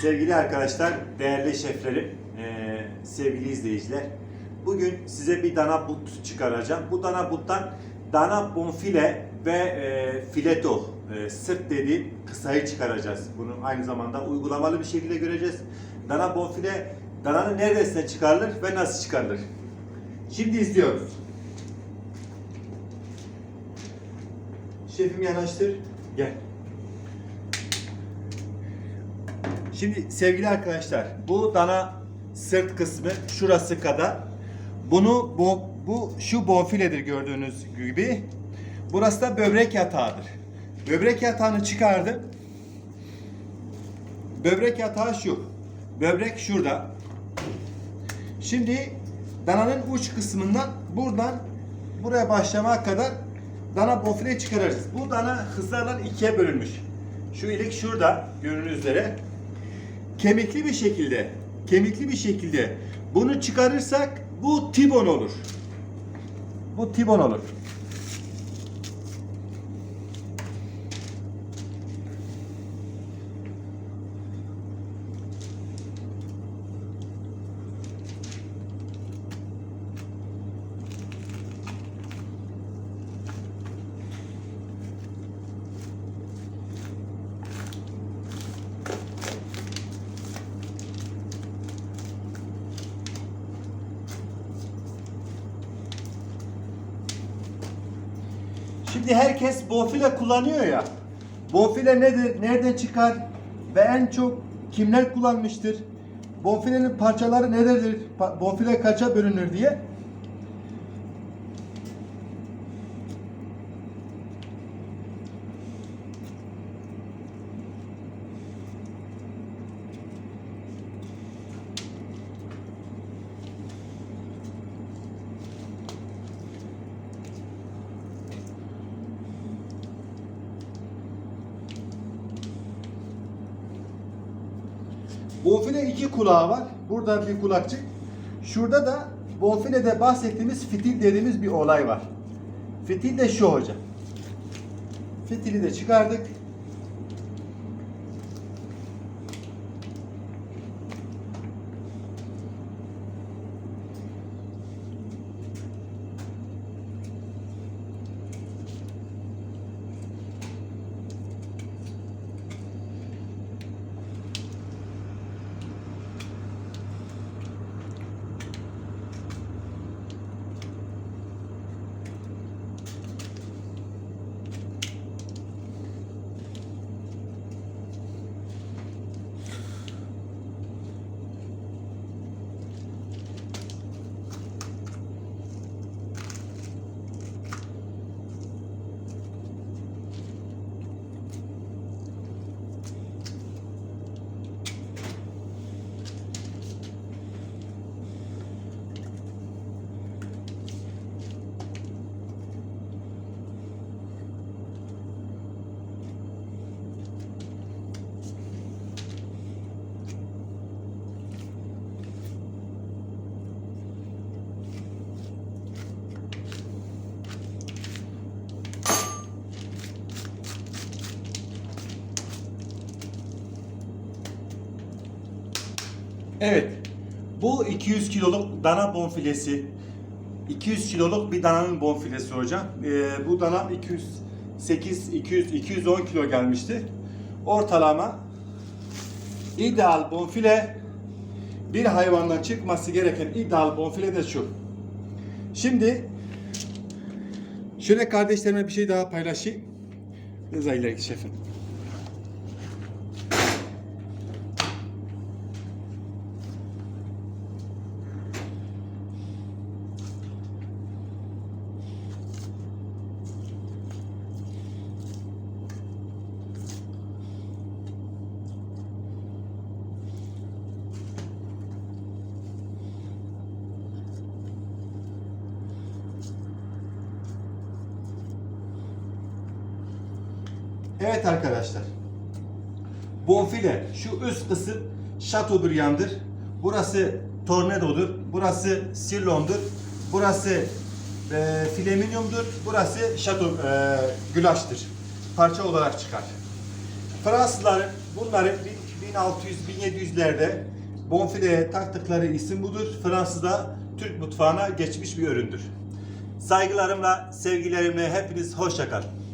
Sevgili arkadaşlar, değerli şeflerim, eee, sevgili izleyiciler. Bugün size bir dana but çıkaracağım. Bu dana buttan dana bonfile ve eee, fileto, eee, sırt dediğim kısayı çıkaracağız. Bunu aynı zamanda uygulamalı bir şekilde göreceğiz. Dana bonfile, dananın neresine çıkarılır ve nasıl çıkarılır? Şimdi izliyoruz. Şefim yanaştır. Gel. Şimdi sevgili arkadaşlar bu dana sırt kısmı şurası kadar. Bunu bu, bu şu bonfiledir gördüğünüz gibi. Burası da böbrek yatağıdır. Böbrek yatağını çıkardım. Böbrek yatağı şu. Böbrek şurada. Şimdi dananın uç kısmından buradan buraya başlamaya kadar dana bonfile çıkarırız. Bu dana hızlarla ikiye bölünmüş. Şu ilik şurada gördüğünüz üzere kemikli bir şekilde kemikli bir şekilde bunu çıkarırsak bu tibon olur. Bu tibon olur. Şimdi herkes bonfile kullanıyor ya. Bonfile nedir? Nereden çıkar? Ve en çok kimler kullanmıştır? Bonfilenin parçaları nelerdir? Bonfile kaça bölünür diye. Bonfile iki kulağı var. Burada bir kulakçık. Şurada da bonfilede bahsettiğimiz fitil dediğimiz bir olay var. Fitil de şu hocam. Fitili de çıkardık. Evet. Bu 200 kiloluk dana bonfilesi. 200 kiloluk bir dananın bonfilesi hocam. Ee, bu dana 208, 200, 210 kilo gelmişti. Ortalama ideal bonfile bir hayvandan çıkması gereken ideal bonfile de şu. Şimdi şöyle kardeşlerime bir şey daha paylaşayım. Rıza ileriki şefim. Evet arkadaşlar. Bonfile şu üst kısım Chateaubriand'dır. Burası Tornado'dur. Burası Sirlon'dur. Burası e, Flaminium'dur. Burası Chateau e, Gülaş'tır. Parça olarak çıkar. Fransızların bunları bin- 1600-1700'lerde bonfileye taktıkları isim budur. Fransız'da Türk mutfağına geçmiş bir üründür. Saygılarımla, sevgilerimle hepiniz hoşça kalın.